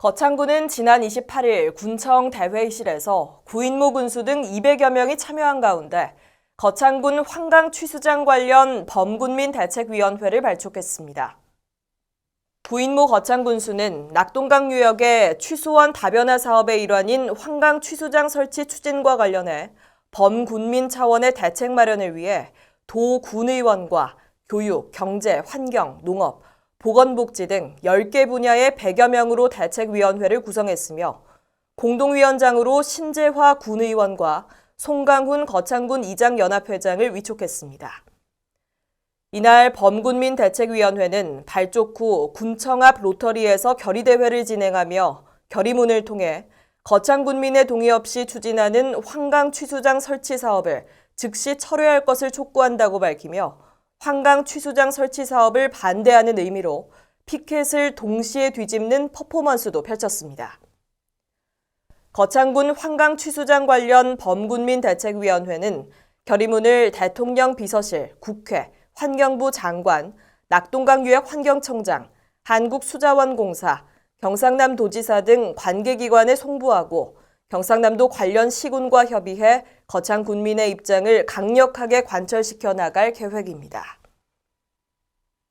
거창군은 지난 28일 군청 대회의실에서 구인모 군수 등 200여 명이 참여한 가운데 거창군 환강 취수장 관련 범군민 대책위원회를 발족했습니다. 구인모 거창군수는 낙동강 유역의 취수원 다변화 사업의 일환인 환강 취수장 설치 추진과 관련해 범군민 차원의 대책 마련을 위해 도 군의원과 교육, 경제, 환경, 농업, 보건복지 등 10개 분야의 100여 명으로 대책위원회를 구성했으며 공동위원장으로 신재화 군의원과 송강훈 거창군 이장연합회장을 위촉했습니다. 이날 범군민 대책위원회는 발족 후 군청 앞 로터리에서 결의대회를 진행하며 결의문을 통해 거창군민의 동의 없이 추진하는 환강 취수장 설치 사업을 즉시 철회할 것을 촉구한다고 밝히며 환강 취수장 설치 사업을 반대하는 의미로 피켓을 동시에 뒤집는 퍼포먼스도 펼쳤습니다. 거창군 환강 취수장 관련 범군민 대책위원회는 결의문을 대통령 비서실, 국회, 환경부 장관, 낙동강 유역 환경청장, 한국수자원공사, 경상남 도지사 등 관계기관에 송부하고 경상남도 관련 시군과 협의해 거창 군민의 입장을 강력하게 관철시켜 나갈 계획입니다.